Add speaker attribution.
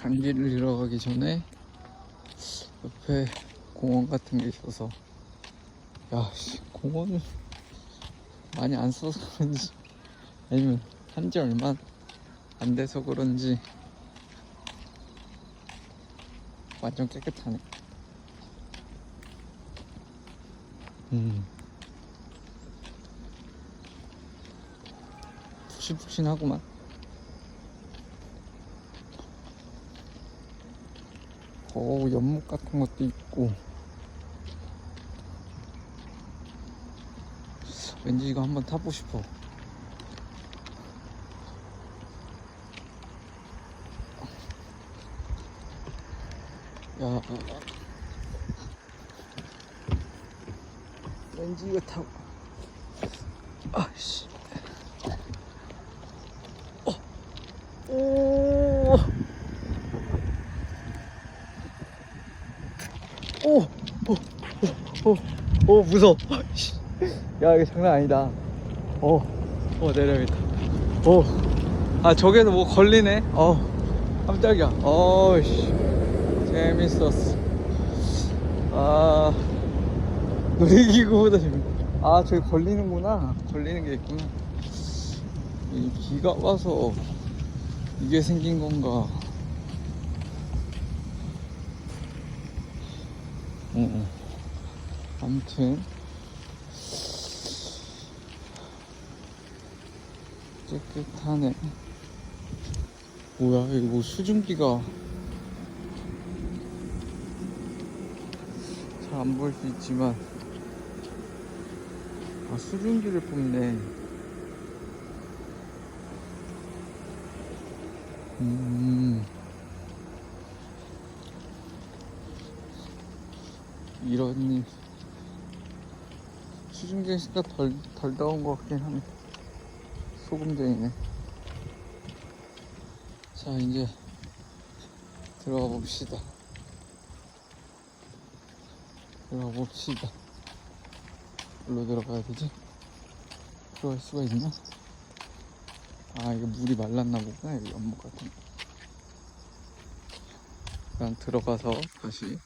Speaker 1: 단길을 잃어가기 전에 옆에 공원 같은 게 있어서. 야 씨, 공원을 많이 안 써서 그런지 아니면 한지 얼마 안 돼서 그런지 완전 깨끗하네. 음. 푹신푹신하구만 오 연못 같은 것도 있고. 왠지 이거 한번 타보고 싶어. 야 왠지 이거 타고. 아씨 오, 오, 오, 오, 오, 무서워. 씨. 야, 이거 장난 아니다. 어, 어, 내려야겠다. 오, 아, 저게도 뭐 걸리네. 어, 깜짝이야. 어, 씨. 재밌었어. 아, 놀이기구보다 재밌 아, 저기 걸리는구나. 걸리는 게 있구나. 이 비가 와서 이게 생긴 건가. 응, 응. 아무튼 깨끗하네. 뭐야 이거 뭐 수증기가 잘 안 보일 수 있지만 아 수증기를 뿜네. 음. 이런 일 씨가 덜, 덜 더운 것 같긴 하네. 소금쟁이네. 자 이제 들어가 봅시다. 들어가 봅시다. 어디로 들어가야 되지? 들어갈 수가 있나? 아 이거 물이 말랐나 보구나 여기 연못 같은 거. 일단 들어가서 다시